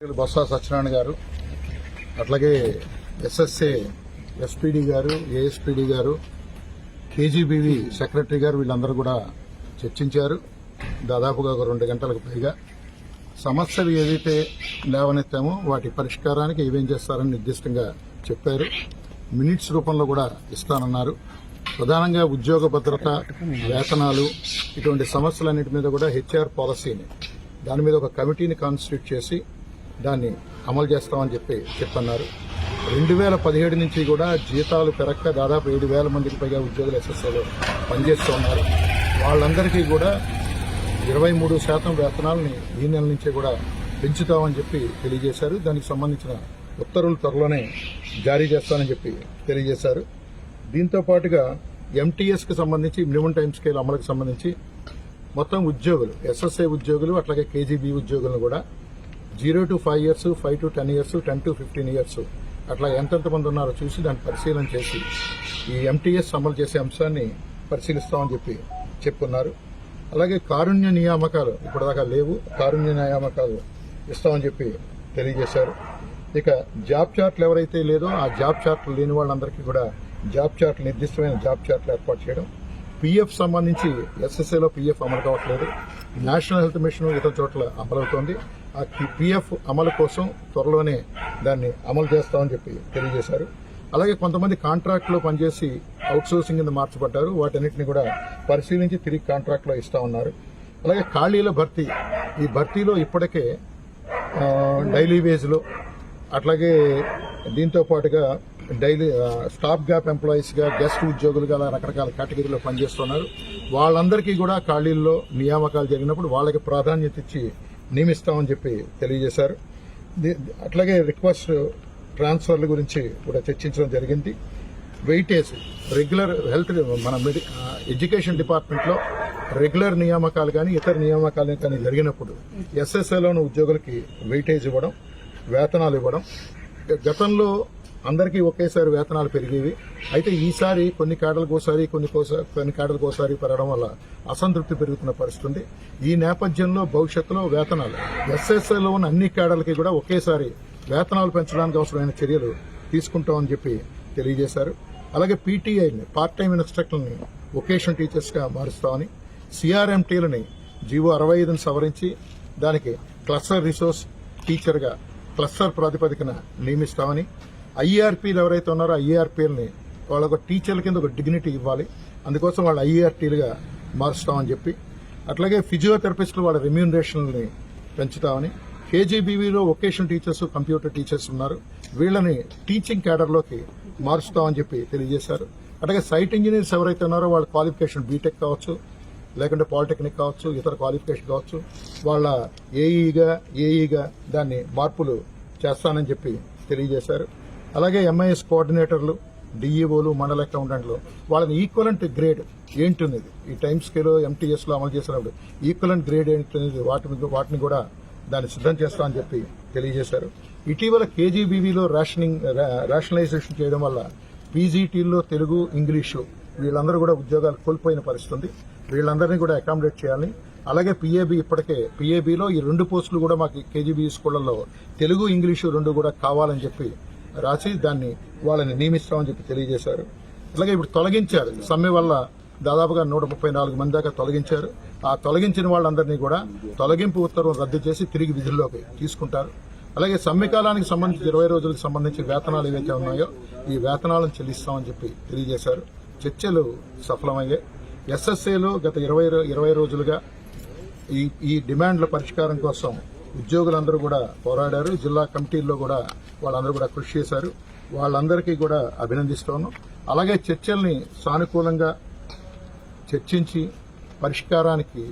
బొత్స సత్యనారాయణ గారు అట్లాగే SSA SPD గారు ఏఎస్పీడి గారు కేజీబీవి సెక్రటరీ గారు వీళ్ళందరూ కూడా చర్చించారు. దాదాపుగా ఒక రెండు గంటలకు పైగా. సమస్యలు ఏదైతే లేవనెత్తామో వాటి పరిష్కారానికి ఏమేం చేస్తారని నిర్దిష్టంగా చెప్పారు. మినిట్స్ రూపంలో కూడా ఇస్తానన్నారు. ప్రధానంగా ఉద్యోగ భద్రత వేతనాలు ఇటువంటి సమస్యలన్నిటి మీద కూడా హెచ్ఆర్ పాలసీని దాని మీద ఒక కమిటీని కాన్స్టిట్యూట్ చేసి దాన్ని అమలు చేస్తామని చెప్పి చెప్పన్నారు. రెండు వేల పదిహేడు నుంచి కూడా జీతాలు పెరక్క దాదాపు ఏడు వేల మందికి పైగా ఉద్యోగులు ఎస్ఎస్ఏలో పనిచేస్తున్నారు వాళ్ళందరికీ కూడా ఇరవై మూడు శాతం వేతనాలని ఈ నెల నుంచే కూడా పెంచుతామని చెప్పి తెలియజేశారు. దానికి సంబంధించిన ఉత్తర్వులు త్వరలోనే జారీ చేస్తానని చెప్పి తెలియజేశారు. దీంతో పాటుగా ఎంటీఎస్కి సంబంధించి మినిమం టైం స్కేల్ అమలుకు సంబంధించి మొత్తం ఉద్యోగులు ఎస్ఎస్ఐ ఉద్యోగులు అట్లాగే కేజీబీ ఉద్యోగులను కూడా zero to five years five to ten years ten to fifteen years. అట్లా ఎంతెంత మంది ఉన్నారో చూసి దాన్ని పరిశీలన చేసి ఈ ఎంటీఎస్ అమలు చేసే అంశాన్ని పరిశీలిస్తామని చెప్పి చెప్పున్నారు అలాగే కారుణ్య నియామకాలు ఇప్పటిదాకా లేవు. కారుణ్య నియామకాలు ఇస్తామని చెప్పి తెలియజేశారు. ఇక జాబ్ చార్ట్లు ఎవరైతే లేదో ఆ జాబ్ చార్ట్లు లేని వాళ్ళందరికీ కూడా జాబ్ చార్ట్లు నిర్దిష్టమైన జాబ్ చార్ట్లు ఏర్పాటు చేయడం పీఎఫ్ సంబంధించి ఎస్ఎస్ఏలో పీఎఫ్ అమలు కావట్లేదు. నేషనల్ హెల్త్ మిషన్ ఇతర చోట్ల అమలవుతోంది. ఆ పీఎఫ్ అమలు కోసం త్వరలోనే దాన్ని అమలు చేస్తామని చెప్పి తెలియజేశారు. అలాగే కొంతమంది కాంట్రాక్ట్లో పనిచేసి అవుట్సోర్సింగ్ కింద మార్చబడ్డారు. వాటన్నిటిని కూడా పరిశీలించి తిరిగి కాంట్రాక్ట్లో ఇస్తా ఉన్నారు. అలాగే ఖాళీల భర్తీ. ఈ భర్తీలో ఇప్పటికే డైలీ వేజ్లో అట్లాగే దీంతో పాటుగా డైలీ స్టాప్ గ్యాప్ ఎంప్లాయీస్గా గెస్ట్ ఉద్యోగులుగా అలా రకరకాల కేటగిరీలో పనిచేస్తున్నారు. వాళ్ళందరికీ కూడా ఖాళీల్లో నియామకాలు జరిగినప్పుడు వాళ్ళకి ప్రాధాన్యత ఇచ్చి నియమిస్తామని చెప్పి తెలియజేశారు. అట్లాగే రిక్వెస్ట్ ట్రాన్స్ఫర్ల గురించి కూడా చర్చించడం జరిగింది. వెయిటేజ్ రెగ్యులర్ హెల్త్ మన మెడి ఎడ్యుకేషన్ డిపార్ట్మెంట్లో రెగ్యులర్ నియామకాలు కానీ ఇతర నియామకాలు కానీ జరిగినప్పుడు ఎస్ఎస్ఏలోని ఉద్యోగులకి వెయిటేజ్ ఇవ్వడం వేతనాలు ఇవ్వడం. గతంలో అందరికీ ఒకేసారి వేతనాలు పెరిగేవి. అయితే ఈసారి కొన్ని కేడలకు కొన్ని కోసా- కొన్ని కేడలకు పెరగడం వల్ల అసంతృప్తి పెరుగుతున్న పరిస్థితి ఉంది. ఈ నేపథ్యంలో భవిష్యత్తులో వేతనాలు ఎస్ఎస్ఏలో ఉన్న అన్ని కేడలకి కూడా ఒకేసారి వేతనాలు పెంచడానికి అవసరమైన చర్యలు తీసుకుంటామని చెప్పి తెలియజేశారు. అలాగే పీటీఐని పార్ట్ టైం ఇన్స్ట్రక్టర్ని వొకేషన్ టీచర్స్గా మారుస్తామని సిఆర్ఎంటీలని జీవో అరవై ఐదును సవరించి దానికి క్లస్టర్ రిసోర్స్ టీచర్గా క్లస్టర్ ప్రాతిపదికన నియమిస్తామని ఐఆర్పీలు ఎవరైతే ఉన్నారో ఐఆర్పీలని వాళ్ళకు టీచర్ల కింద ఒక డిగ్నిటీ ఇవ్వాలి. అందుకోసం వాళ్ళు ఐఆర్టీలుగా మారుస్తామని చెప్పి. అట్లాగే ఫిజియోథెరపిస్టులు వాళ్ళ రెమ్యూనరేషన్ని పెంచుతామని. కేజీబీవీలో వొకేషనల్ టీచర్స్ కంప్యూటర్ టీచర్స్ ఉన్నారు. వీళ్ళని టీచింగ్ క్యాడర్లోకి మారుస్తామని చెప్పి తెలియజేశారు. అట్లాగే సైట్ ఇంజనీర్స్ ఎవరైతే ఉన్నారో వాళ్ళ క్వాలిఫికేషన్ బీటెక్ కావచ్చు లేకుంటే పాలిటెక్నిక్ కావచ్చు ఇతర క్వాలిఫికేషన్ కావచ్చు వాళ్ళ ఏఈగా ఏఈగా దాన్ని మార్పులు చేస్తానని చెప్పి తెలియజేశారు. అలాగే ఎంఐఎస్ కోఆర్డినేటర్లు డిఈఓలు మండల అకౌంటెంట్లు వాళ్ళని ఈక్వలెంట్ గ్రేడ్ ఏంటున్నది ఈ టైం స్కేల్ ఎంటీఎస్లో అమలు చేసినప్పుడు ఈక్వలెంట్ గ్రేడ్ ఏంటున్నది వాటి వాటిని కూడా దాన్ని సిద్ధం చేస్తామని చెప్పి తెలియజేశారు. ఇటీవల కేజీబీవీలో రేషనింగ్ రా- రేషనలైజేషన్ చేయడం వల్ల పీజీటీల్లో తెలుగు ఇంగ్లీషు వీళ్ళందరూ కూడా ఉద్యోగాలు కోల్పోయిన పరిస్థితి ఉంది వీళ్ళందరినీ కూడా అకామిడేట్ చేయాలి. అలాగే పిఏబి ఇప్పటికే పిఏబిలో ఈ రెండు పోస్టులు కూడా మాకు కేజీబీ స్కూళ్ళలో తెలుగు ఇంగ్లీషు రెండు కూడా కావాలని చెప్పి రాసి దాన్ని వాళ్ళని నియమిస్తామని చెప్పి తెలియజేశారు. అలాగే ఇప్పుడు తొలగించారు. సమ్మె వల్ల దాదాపుగా నూట ముప్పై నాలుగు మంది దాకా తొలగించారు. ఆ తొలగించిన వాళ్ళందరినీ కూడా తొలగింపు ఉత్తర్వులు రద్దు చేసి తిరిగి విధుల్లోకి తీసుకుంటారు. అలాగే సమ్మె కాలానికి సంబంధించి ఇరవై రోజులకు సంబంధించి వేతనాలు ఏవైతే ఉన్నాయో ఈ వేతనాలను చెల్లిస్తామని చెప్పి తెలియజేశారు. చర్చలు సఫలమయ్యాయి. ఎస్ఎస్ఏలో గత ఇరవై ఇరవై రోజులుగా ఈ ఈ డిమాండ్ల పరిష్కారం కోసం ఉద్యోగులందరూ కూడా పోరాడారు. జిల్లా కమిటీల్లో కూడా వాళ్ళందరూ కూడా కృషి చేశారు. వాళ్ళందరికీ కూడా అభినందిస్తాను అలాగే చర్చల్ని సానుకూలంగా చర్చించి పరిష్కారానికి